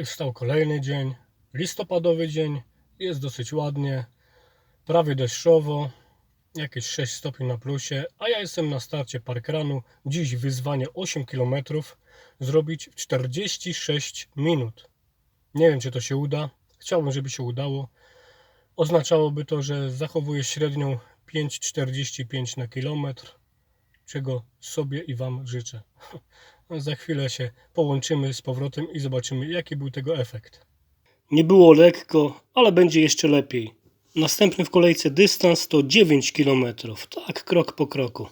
I wstał kolejny dzień, listopadowy dzień, jest dosyć ładnie, prawie deszczowo, jakieś 6 stopni na plusie, a ja jestem na starcie parkranu. Dziś wyzwanie 8 km zrobić w 46 minut. Nie wiem, czy to się uda. Chciałbym, żeby się udało. Oznaczałoby to, że zachowuję średnią 5,45 na kilometr, czego sobie i Wam życzę. Za chwilę się połączymy z powrotem i zobaczymy, jaki był tego efekt. Nie było lekko, ale będzie jeszcze lepiej. Następny w kolejce dystans to 9 km. Tak, krok po kroku.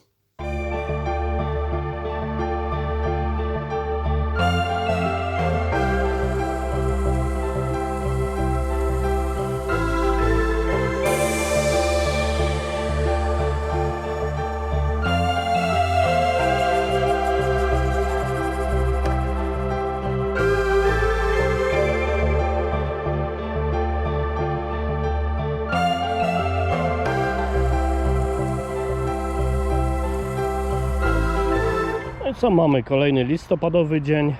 Co mamy? Kolejny listopadowy dzień.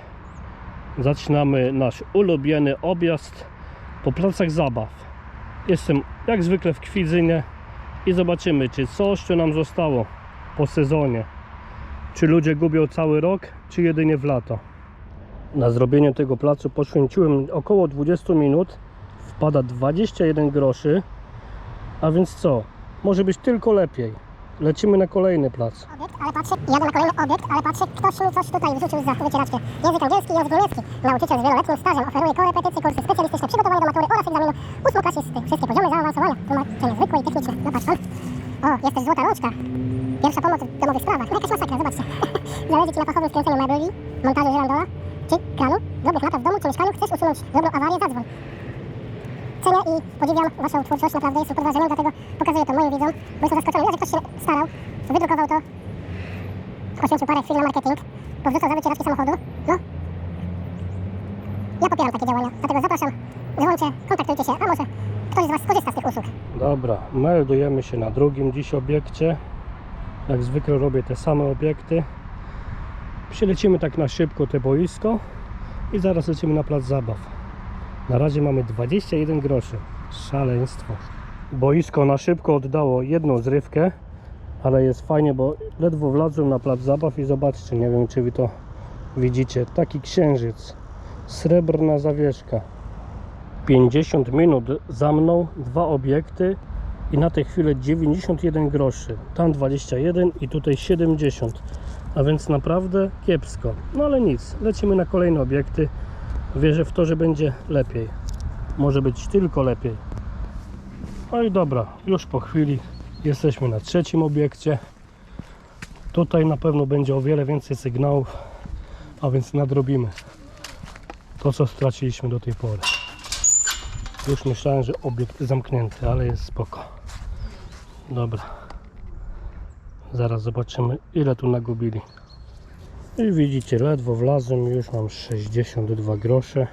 Zaczynamy nasz ulubiony objazd po placach zabaw. Jestem jak zwykle w Kwidzynie i zobaczymy, czy coś tu nam zostało po sezonie. Czy ludzie gubią cały rok, czy jedynie w lato. Na zrobienie tego placu poświęciłem około 20 minut. Wpada 21 groszy. A więc co? Może być tylko lepiej. Lecimy na kolejny plac. obiekt, ale patrzę, jadę na kolejny obiekt, ale patrzę, ktoś mi coś tutaj wrzucił za wycieraczkę. Język angielski i język niemiecki. Nauczyciel z wieloletnim stażem oferuje korepetycje, kursy specjalistyczne, przygotowanie do matury oraz egzaminu ósmoklasisty. Wszystkie poziomy zaawansowania, tłumaczenie zwykłe i techniczne. No patrz. O, jest też złota rączka. Pierwsza pomoc w domowych sprawach. No jakaś masakra, zobaczcie. Zależy ci na fachowym skręceniu mebli, montażu żyrandola, czy kranu, drobnych latach w domu czy mieszkaniu, chcesz usunąć drobną awarię, zadzwoń. Cenię i podziwiam Waszą twórczość, naprawdę jestem pod wrażeniem, dlatego pokazuję to moim widzom, bo jestem zaskoczony. Że ktoś się starał, wydrukował to, poświęcił parę chwil na marketing, powrzucał za wycieraczki samochodu. No. Ja popieram takie działania, dlatego zapraszam, dzwońcie, kontaktujcie się, a może ktoś z Was skorzysta z tych usług. Dobra, meldujemy się na drugim dziś obiekcie. Jak zwykle robię te same obiekty. Przylecimy tak na szybko te boisko i zaraz lecimy na plac zabaw. Na razie mamy 21 groszy. Szaleństwo. Boisko na szybko oddało jedną zrywkę, ale jest fajnie, bo ledwo wlazłem na plac zabaw i zobaczcie, nie wiem czy wy to widzicie, taki księżyc. Srebrna zawieszka. 50 minut za mną, dwa obiekty i na tę chwilę 91 groszy. Tam 21 i tutaj 70. A więc naprawdę kiepsko. No ale nic, lecimy na kolejne obiekty. Wierzę w to, że będzie lepiej. Może być tylko lepiej. No i dobra, już po chwili jesteśmy na trzecim obiekcie. Tutaj na pewno będzie o wiele więcej sygnałów, a więc nadrobimy to, co straciliśmy do tej pory. Już myślałem, że obiekt zamknięty, ale jest spoko. Dobra. Zaraz zobaczymy, ile tu nagubili. I widzicie, ledwo wlazłem, już mam 62 grosze.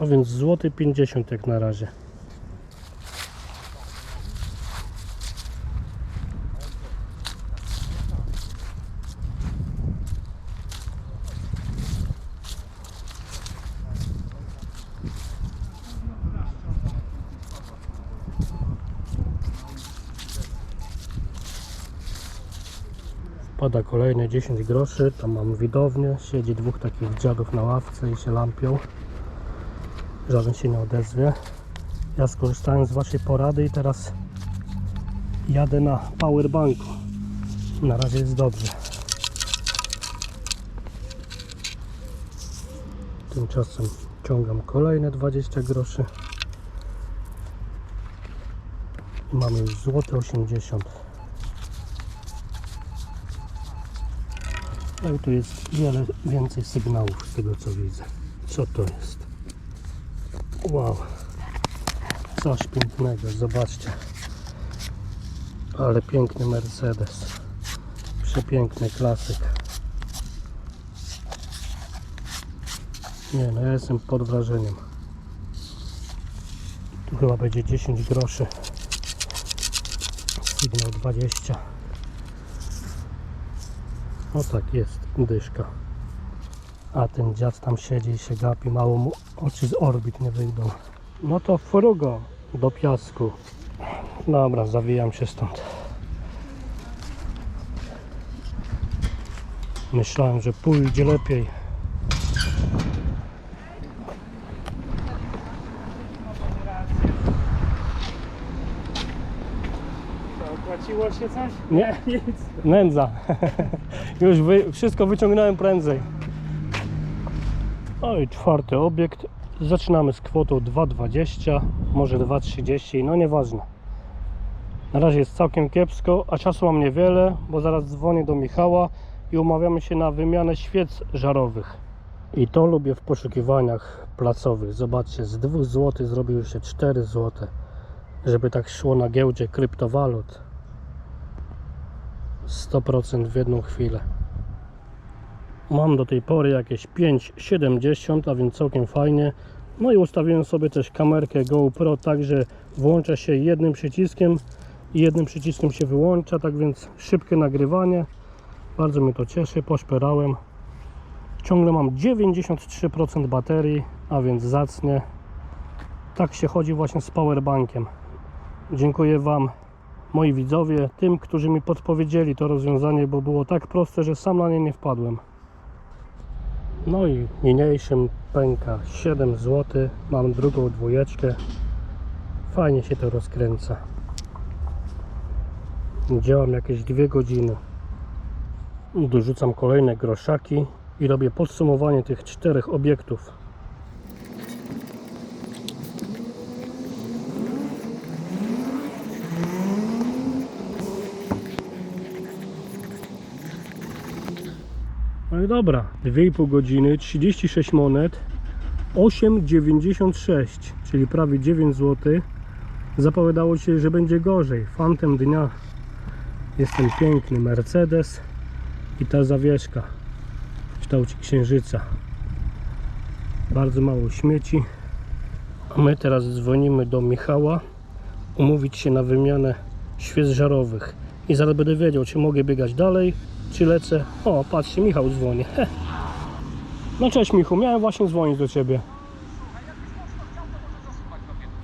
A więc złoty 50 jak na razie. Pada kolejne 10 groszy. Tam mam widownię. Siedzi dwóch takich dziadów na ławce i się lampią. Żaden się nie odezwie. Ja skorzystałem z Waszej porady i teraz jadę na powerbanku. Na razie jest dobrze. Tymczasem ciągam kolejne 20 groszy. Mamy już złote 80. No i tu jest wiele więcej sygnałów z tego co widzę. Co to jest? Wow. Coś pięknego, zobaczcie. Ale piękny Mercedes. Przepiękny klasyk. Nie no, ja jestem pod wrażeniem. Tu chyba będzie 10 groszy. Sygnał 20. O tak jest, dyszka. A ten dziad tam siedzi i się gapi, mało mu oczy z orbit nie wyjdą. No to frugo do piasku. Dobra, zawijam się stąd. Myślałem, że pójdzie lepiej. Się coś? Nie, Nic. nędza. Już wy, wszystko wyciągnąłem prędzej. No i czwarty obiekt. Zaczynamy z kwotą 2,20, może 2,30, no nieważne. Na razie jest całkiem kiepsko, a czasu mam niewiele, bo zaraz dzwonię do Michała i umawiamy się na wymianę świec żarowych. I to lubię w poszukiwaniach placowych. Zobaczcie, z 2 zł zrobiły się 4 zł, żeby tak szło na giełdzie kryptowalut. 100% w jedną chwilę. Mam do tej pory jakieś 5,70, a więc całkiem fajnie. No i ustawiłem sobie też kamerkę GoPro, tak że włącza się jednym przyciskiem i jednym przyciskiem się wyłącza, tak więc szybkie nagrywanie. Bardzo mnie to cieszy, poszperałem. Ciągle mam 93% baterii, a więc zacnie. Tak się chodzi właśnie z powerbankiem. Dziękuję Wam moi widzowie, tym, którzy mi podpowiedzieli to rozwiązanie, bo było tak proste, że sam na nie nie wpadłem. No i niniejszym pęka 7 zł. Mam drugą dwójeczkę. Fajnie się to rozkręca. Działam jakieś dwie godziny. Dorzucam kolejne groszaki i robię podsumowanie tych czterech obiektów. No i dobra, 2,5 godziny, 36 monet, 8,96, czyli prawie 9 zł. Zapowiadało się, że będzie gorzej. Fantem dnia jest ten piękny Mercedes i ta zawieszka w kształcie księżyca. Bardzo mało śmieci. A my teraz dzwonimy do Michała umówić się na wymianę świec żarowych. I zaraz będę wiedział, czy mogę biegać dalej, lecę. O, patrzcie, Michał dzwoni. No cześć Michu, miałem właśnie dzwonić do Ciebie.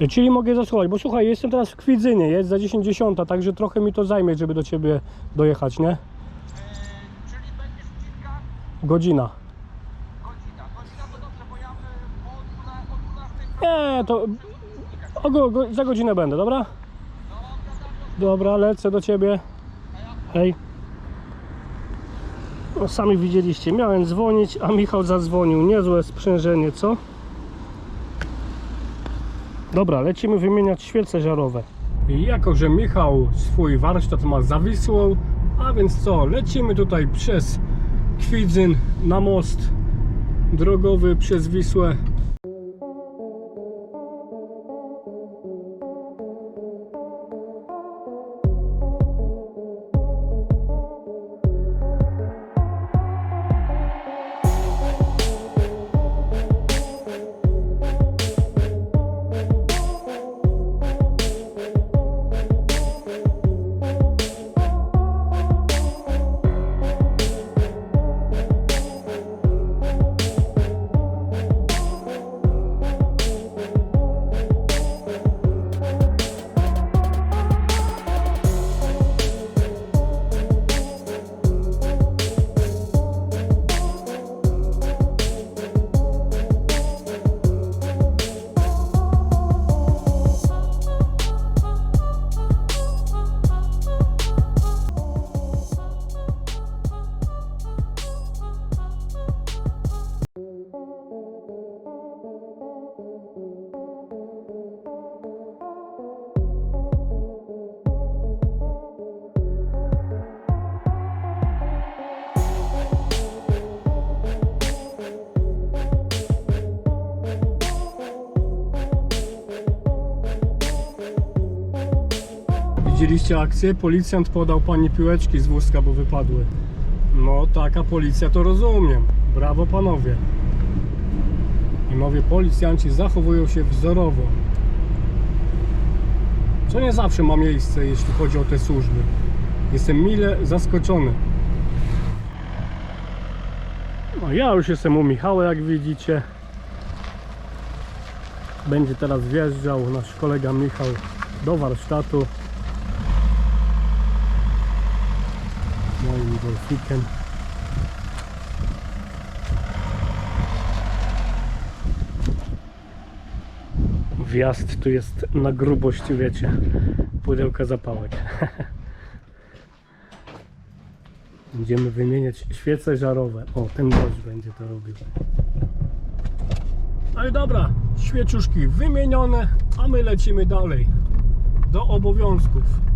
Czyli mogę zasłuchać, bo słuchaj, jestem teraz w Kwidzynie, jest za 10.10, także trochę mi to zajmie, żeby do Ciebie dojechać, nie? Czyli Godzina. godzina. Godzina to dobrze, bo ja po 12, o 12 Nie, to za godzinę będę, dobra? Dobra, lecę do Ciebie. Hej. No, sami widzieliście, miałem dzwonić, a Michał zadzwonił. Niezłe sprzężenie, co? Dobra, lecimy wymieniać świece żarowe. I jako, że Michał swój warsztat ma zawisłą, a więc co, lecimy tutaj przez Kwidzyn na most drogowy przez Wisłę. Widzieliście akcję? Policjant podał pani piłeczki z wózka, bo wypadły. No, taka policja to rozumiem. Brawo panowie. I mówię, policjanci zachowują się wzorowo. Co nie zawsze ma miejsce, jeśli chodzi o te służby. Jestem mile zaskoczony. No ja już jestem u Michała, jak widzicie. Będzie teraz wjeżdżał nasz kolega Michał do warsztatu. Golfikiem. Wjazd tu jest na grubość, wiecie, pudełka zapałek. Będziemy wymieniać świece żarowe. O, ten gość będzie to robił. No i dobra, świeczuszki wymienione, a my lecimy dalej do obowiązków.